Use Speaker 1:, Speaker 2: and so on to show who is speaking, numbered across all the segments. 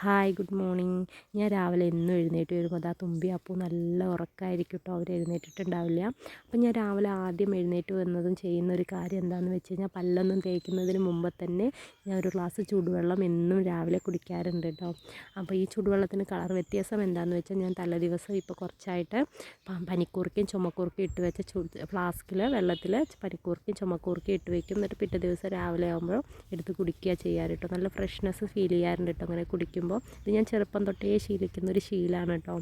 Speaker 1: Hi good morning. ഞാൻ രാവിലെ എന്നും എഴുന്നേറ്റ് വരുമ്പോൾ അതാ തുമ്പി അപ്പൂ നല്ല ഉറക്കമായിരിക്കും കേട്ടോ അവർ എഴുന്നേറ്റിട്ടുണ്ടാവില്ല. അപ്പം ഞാൻ രാവിലെ ആദ്യം എഴുന്നേറ്റ് വന്നതും ചെയ്യുന്ന ഒരു കാര്യം എന്താണെന്ന് വെച്ച് കഴിഞ്ഞാൽ പല്ലൊന്നും തേക്കുന്നതിന് മുമ്പ് തന്നെ ഞാൻ ഒരു ഗ്ലാസ് ചൂടുവെള്ളം എന്നും രാവിലെ കുടിക്കാറുണ്ട് കേട്ടോ അപ്പോൾ ഈ ചൂടുവെള്ളത്തിന് കളർ വ്യത്യാസം എന്താണെന്ന് വെച്ചാൽ ഞാൻ തലേ ദിവസം ഇപ്പോൾ കുറച്ചായിട്ട് പനിക്കൂർക്കയും ചുമക്കൂർക്കയും ഇട്ട് വെച്ച ചൂ ഫ്ലാസ്കിൽ വെള്ളത്തിൽ പനിക്കൂർക്കയും ചുമക്കൂർക്കയും ഇട്ട് വെക്കും. എന്നിട്ട് പിറ്റേ ദിവസം രാവിലെ ആകുമ്പോൾ എടുത്ത് കുടിക്കുക ചെയ്യാറ് കേട്ടോ നല്ല ഫ്രഷ്നെസ് ഫീൽ ചെയ്യാറുണ്ട് കേട്ടോ അങ്ങനെ കുടിക്കുമ്പോൾ ചെയ്യുമ്പോൾ ഇത് ഞാൻ ചെറുപ്പം തൊട്ടേ ശീലിക്കുന്ന ഒരു ശീലമാണ് കേട്ടോ.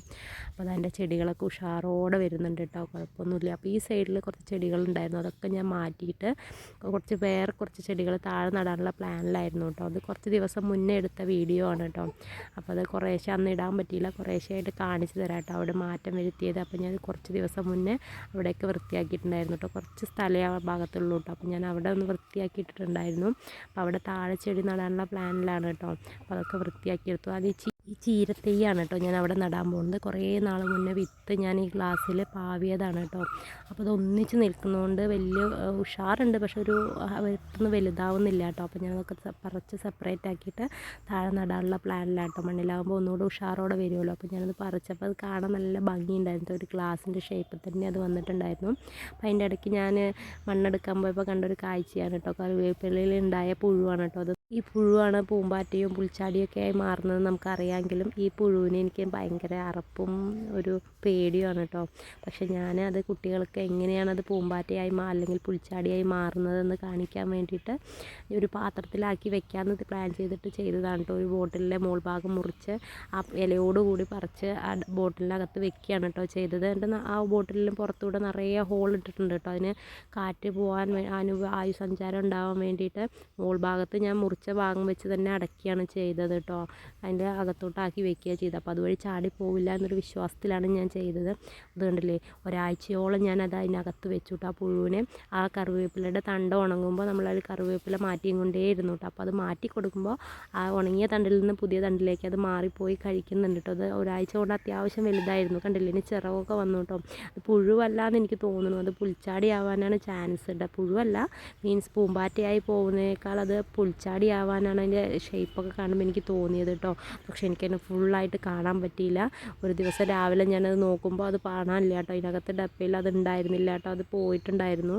Speaker 1: അപ്പോൾ അതെന്റെ ചെടികളൊക്കെ ഉഷാറോടെ വരുന്നുണ്ട് കേട്ടോ. കുഴപ്പമൊന്നുമില്ല. അപ്പോൾ ഈ സൈഡിൽ കുറച്ച് ചെടികളുണ്ടായിരുന്നു. അതൊക്കെ ഞാൻ മാറ്റിയിട്ട് കുറച്ച് വേറെ കുറച്ച് ചെടികൾ താഴെ നടാനുള്ള പ്ലാനിലായിരുന്നു കേട്ടോ. അത് കുറച്ച് ദിവസം മുന്നേ എടുത്ത വീഡിയോ ആണ് കേട്ടോ. അപ്പോൾ അത് കുറേശ്ശെ അന്ന് ഇടാൻ പറ്റിയില്ല. കുറേശ്ശെയായിട്ട് കാണിച്ചു തരാം കേട്ടോ. അവിടെ മാറ്റം വരുത്തിയത്. അപ്പോൾ ഞാൻ കുറച്ച് ദിവസം മുന്നേ അവിടെയൊക്കെ വൃത്തിയാക്കിയിട്ടുണ്ടായിരുന്നു കേട്ടോ. കുറച്ച് സ്ഥലം ആ ഭാഗത്തുള്ളൂ കേട്ടോ. അപ്പോൾ ഞാൻ അവിടെ ഒന്ന് വൃത്തിയാക്കിയിട്ടുണ്ടായിരുന്നു. അപ്പോൾ അവിടെ താഴെ ചെടി നടാനുള്ള പ്ലാനിലാണ് കേട്ടോ. അപ്പോൾ അതൊക്കെ വൃത്തിയാക്കി എടുത്തു. അത് ഈ ചീരത്തെയ്യാണ് കേട്ടോ ഞാൻ അവിടെ നടാൻ പോകുന്നത്. കുറേ നാൾ മുന്നേ വിത്ത് ഞാൻ ഈ ഗ്ലാസ്സിൽ പാവിയതാണ് കേട്ടോ. അപ്പോൾ അതൊന്നിച്ച് നിൽക്കുന്നതുകൊണ്ട് വലിയ ഉഷാറുണ്ട്. പക്ഷെ ഒരു വിത്തൊന്നും വലുതാവുന്നില്ല കേട്ടോ. അപ്പോൾ ഞാനതൊക്കെ പറിച്ച് സെപ്പറേറ്റ് ആക്കിയിട്ട് താഴെ നടാനുള്ള പ്ലാനിലാണ് കേട്ടോ. മണ്ണിലാകുമ്പോൾ ഒന്നുകൂടെ ഉഷാറോടെ വരുമല്ലോ അപ്പോൾ ഞാനത് പറിച്ചപ്പോൾ അത് കാണാൻ നല്ല ഭംഗിയുണ്ടായിരുന്നു. ഒരു ഗ്ലാസിന്റെ ഷേപ്പിൽ തന്നെ അത് വന്നിട്ടുണ്ടായിരുന്നു. അപ്പോൾ അതിന്റെ ഇടയ്ക്ക് ഞാൻ മണ്ണെടുക്കാൻ പോയപ്പോൾ കണ്ടൊരു കാഴ്ചയാണ് കേട്ടോ. കറിവേപ്പിലയിൽ ഉണ്ടായ പുഴുവാണ് കേട്ടോ. അത് ഈ പുഴുവാണ് പൂമ്പാറ്റയും പുൽച്ചാടിയൊക്കെ ആയി മാറുന്നത് നമുക്കറിയാമെങ്കിലും ഈ പുഴുവിനെ എനിക്ക് ഭയങ്കര അറപ്പും ഒരു പേടിയുമാണ് കേട്ടോ. പക്ഷെ ഞാൻ അത് കുട്ടികൾക്ക് എങ്ങനെയാണ് അത് പൂമ്പാറ്റയായി മാ അല്ലെങ്കിൽ പുൽച്ചാടിയായി മാറുന്നതെന്ന് കാണിക്കാൻ വേണ്ടിയിട്ട് ഒരു പാത്രത്തിലാക്കി വെക്കാമെന്ന് പ്ലാൻ ചെയ്തിട്ട് ചെയ്തതാണ് കേട്ടോ. ഒരു ബോട്ടിലിന്റെ മോൾ ഭാഗം മുറിച്ച് ആ ഇലയോടുകൂടി പറിച്ച് ആ ബോട്ടിലിനകത്ത് വെക്കുകയാണ് കേട്ടോ ചെയ്തത്. എന്നിട്ട് ആ ബോട്ടിലിന് പുറത്തൂടെ നിറയെ ഹോൾ ഇട്ടിട്ടുണ്ട് കേട്ടോ. അതിന് കാറ്റ് പോകാൻ അനു വായു സഞ്ചാരം ഉണ്ടാവാൻ വേണ്ടിയിട്ട് മോൾ ഭാഗത്ത് ഞാൻ മുറിച്ച് മുറിച്ച ഭാഗം വെച്ച് തന്നെ അടക്കിയാണ് ചെയ്തത് കേട്ടോ. അതിന്റെ അകത്തോട്ടാക്കി വെക്കുക ചെയ്തത്. അപ്പോൾ അതുവഴി ചാടി പോവില്ല എന്നൊരു വിശ്വാസത്തിലാണ് ഞാൻ ചെയ്തത്. അതുകൊണ്ടല്ലേ ഒരാഴ്ചയോളം ഞാൻ അത് അതിനകത്ത് വെച്ചു കേട്ടോ. ആ പുഴുവിനെ ആ കറിവേപ്പിലയുടെ തണ്ട് ഉണങ്ങുമ്പോൾ നമ്മളത് കറിവേപ്പില മാറ്റിയും കൊണ്ടേ ഇരുന്നു കേട്ടോ. അപ്പോൾ അത് മാറ്റി കൊടുക്കുമ്പോൾ ആ ഉണങ്ങിയ തണ്ടിൽ നിന്ന് പുതിയ തണ്ടിലേക്ക് അത് മാറിപ്പോയി കഴിക്കുന്നുണ്ട് കേട്ടോ. അത് ഒരാഴ്ച കൊണ്ട് അത്യാവശ്യം വലുതായിരുന്നു. കണ്ടില്ലേ? ഇനി ചിറകൊക്കെ വന്നു കേട്ടോ. അത് പുഴുവല്ലാന്ന് എനിക്ക് തോന്നുന്നു. അത് പുൽച്ചാടി ആവാനാണ് ചാൻസ് ഉണ്ട് പുഴുവല്ല മീൻസ് പൂമ്പാറ്റയായി പോകുന്നതിനേക്കാൾ അത് പുൽച്ചാടി ആവാനാണ് അതിന്റെ ഷേപ്പൊക്കെ കാണുമ്പോൾ എനിക്ക് തോന്നിയത് കേട്ടോ പക്ഷേ എനിക്കതിനെ ഫുള്ളായിട്ട് കാണാൻ പറ്റിയില്ല. ഒരു ദിവസം രാവിലെ ഞാനത് നോക്കുമ്പോൾ അത് കാണാനില്ല കേട്ടോ അതിനകത്ത് ഡപ്പയിൽ അത് ഉണ്ടായിരുന്നില്ല കേട്ടോ അത് പോയിട്ടുണ്ടായിരുന്നു.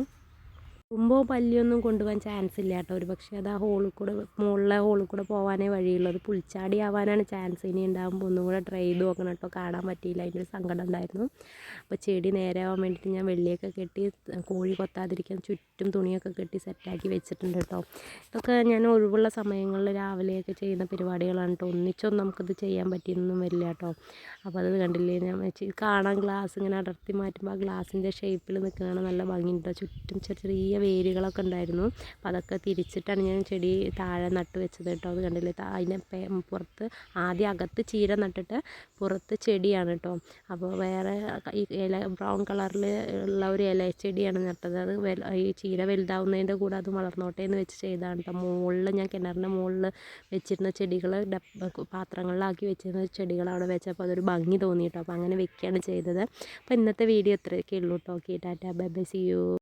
Speaker 1: തുമ്പോ പല്ലിയൊന്നും കൊണ്ടുപോകാൻ ചാൻസ് ഇല്ല കേട്ടോ. ഒരു പക്ഷേ അത് ആ ഹോളിൽ കൂടെ മുകളിലെ ഹോളിൽ കൂടെ പോകാനേ വഴിയുള്ളൂ. അത് പുളിച്ചാടി ആവാനാണ് ചാൻസ് ഇനി ഉണ്ടാകുമ്പോൾ ഒന്നും കൂടെ ട്രൈ ചെയ്ത് നോക്കണം കേട്ടോ. കാണാൻ പറ്റിയില്ല. അതിന്റെ ഒരു സങ്കടം ഉണ്ടായിരുന്നു. അപ്പോൾ ചെടി നേരെയാവാൻ വേണ്ടിയിട്ട് ഞാൻ വെള്ളിയൊക്കെ കെട്ടി കോഴി കൊത്താതിരിക്കാൻ ചുറ്റും തുണിയൊക്കെ കെട്ടി സെറ്റാക്കി വെച്ചിട്ടുണ്ട് കേട്ടോ. ഇതൊക്കെ ഞാൻ ഒഴിവുള്ള സമയങ്ങളിൽ രാവിലെയൊക്കെ ചെയ്യുന്ന പരിപാടികളാണ് കേട്ടോ. ഒന്നിച്ചൊന്നും നമുക്കിത് ചെയ്യാൻ പറ്റിയൊന്നും വരില്ല കേട്ടോ. അപ്പോൾ അത് കണ്ടില്ലേ ഞാൻ വെച്ച് കാണാൻ ഗ്ലാസ് ഇങ്ങനെ അടർത്തി മാറ്റുമ്പോൾ ആ ഗ്ലാസിന്റെ ഷേപ്പിൽ നിൽക്കുകയാണ് നല്ല ഭംഗി ഭംഗിയുണ്ടോ ചുറ്റും ചെറിയ ചെറിയ വേരുകളൊക്കെ ഉണ്ടായിരുന്നു. അപ്പോൾ അതൊക്കെ തിരിച്ചിട്ടാണ് ഞാൻ ചെടി താഴെ നട്ട് വെച്ചത് കേട്ടോ. അത് കണ്ടില്ലേ? അതിന്റെ പുറത്ത് ആദ്യം അകത്ത് ചീര നട്ടിട്ട് പുറത്ത് ചെടിയാണ് കേട്ടോ. അപ്പോൾ വേറെ ഈ ഇല ബ്രൗൺ കളറിൽ ഉള്ള ഒരു ഇല ചെടിയാണ് നട്ടത്. അത് ഈ ചീര വലുതാവുന്നതിന്റെ കൂടെ അത് വളർന്നോട്ടെ എന്ന് വെച്ച് ചെയ്തതാണ് കേട്ടോ. മുകളിൽ ഞാൻ കിണറിന്റെ മുകളിൽ വെച്ചിരുന്ന ചെടികൾ പാത്രങ്ങളിലാക്കി വെച്ചിരുന്ന ചെടികൾ അവിടെ വെച്ചപ്പോൾ അതൊരു ഭംഗി തോന്നി കേട്ടോ. അപ്പോൾ അങ്ങനെ വെക്കുകയാണ് ചെയ്തത്. അപ്പോൾ ഇന്നത്തെ വീഡിയോ ഇത്രയൊക്കെ ഉള്ളൂ കേട്ടോ. Okay tata. Bye bye. See you